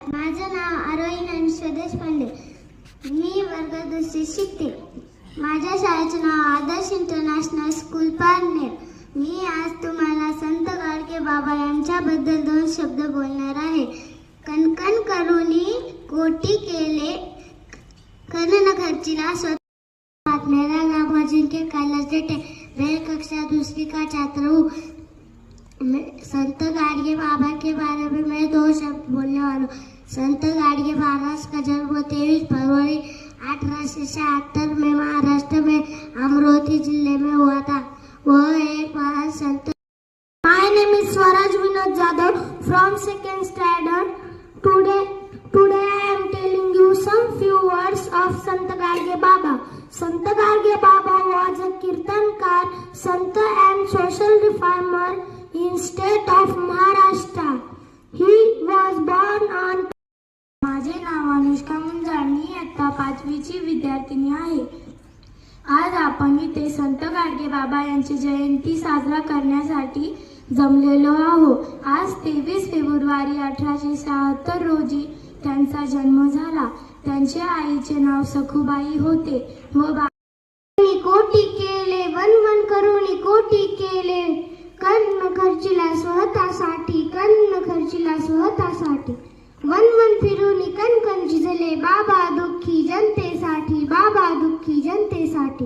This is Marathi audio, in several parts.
माझं नाव आरोही स्वदेश पांडे. मी वर्ग दुसरी शिकते. माझ्या शाळेचे नाव आदर्श इंटरनॅशनल स्कूल पारनेर. मी आज तुम्हाला संत गाडगे बाबा यांच्याबद्दल दोन शब्द बोलणार आहे. कणकण करुणी कोटी केले. कर्ण खर्चीला स्वतः मेरा नाम अजिंक्य कालास देते. मैं कक्षा दूसरी का छात्र हूँ. संत गाडगे बाबा के शब्द संत गाडगे महाराज का जन्म तेईस फरवरी अठारह सतहत्तर में महाराष्ट्र में अमरावती जिले में हुआ था वह एक महान संत my name is Swaraj Vinod Jadhav from second standard today today I am telling you some few words of Sant Gadge Baba संत गाडगे बाबा was a kirtankar sant and social reformer in state of Maha माझे नाव अनुष्का मुंजाळ मी आता पाचवीची विद्यार्थिनी आहे. आज आपण इथे संत गाडगे बाबा यांची जयंती साजरा करण्यासाठी जमलेलो आहोत. आज तेवीस फेब्रुवारी अठराशे शहात्तर रोजी त्यांचा जन्म झाला. त्यांचे आईचे नाव सखुबाई होते व बा कोटी केले वन वन करून कोटी केले. कर्ण खर्चिला स्वतःसाठी कर्ण खर्चिला स्वतःसाठी वन फिरून कणकण झिजले बाबा दुःखी जनतेसाठी बाबा दुःखी जनतेसाठी.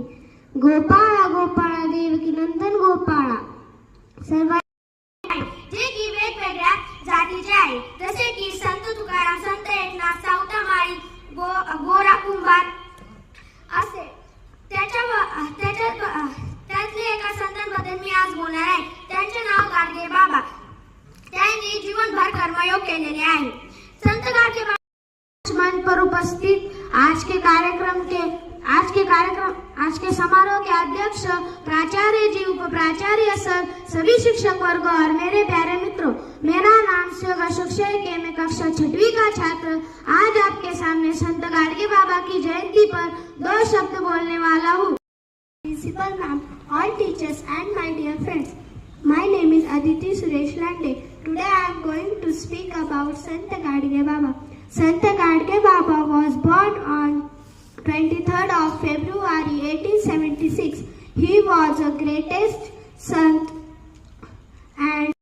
गोपाळा गोपाळा देवकी नंदन गोपाळा. सर्व जे की वेगवेगळ्या जातीचे आहे जसे की संत तुकाराम संत एकनाथ सावता माळी गो गोरा कुंभार असे. त्याच्या त्याच्या त्यातले एका संतांबद्दल मी आज बोलणार आहे. त्यांचे नाव गाडगे बाबा. त्यांनी जीवनभर कर्मयोग केलेले आहे. गाडगे बाबा मंच पर उपस्थित आज के कार्यक्रम के, आज के कार्यक्रम, आज के समारोह के अध्यक्ष प्राचार्य जी उप प्राचार्य सर, सभी शिक्षक वर्ग और मेरे प्यारे मित्रों, मेरा नाम शिव अशोक शेखे मैं कक्षा छठवीं का छात्र, आज आपके सामने संत गाडगे बाबा की जयंती पर दो शब्द बोलने वाला हूँ। Principal ma'am all teachers and my dear friends, my name is aditi about Sant Gadge Baba. Sant Gadge Baba was born on 23rd of February 1876. He was the greatest Sant and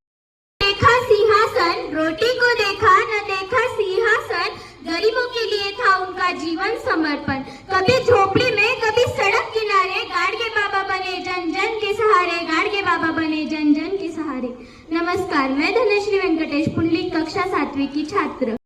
देखा सिंहासन रोटी को देखा, न देखा सिंहासन गरीबों के लिए था उनका जीवन समर्पण कभी झोपड़ी में, कभी सड़क किनारे गाड़गे बाबा बने, जन जन के सहारे गाड़गे बाबा बने, जन जन के सहारे नमस्कार, मैं धनश्री वेंकट सात्विकी छात्र.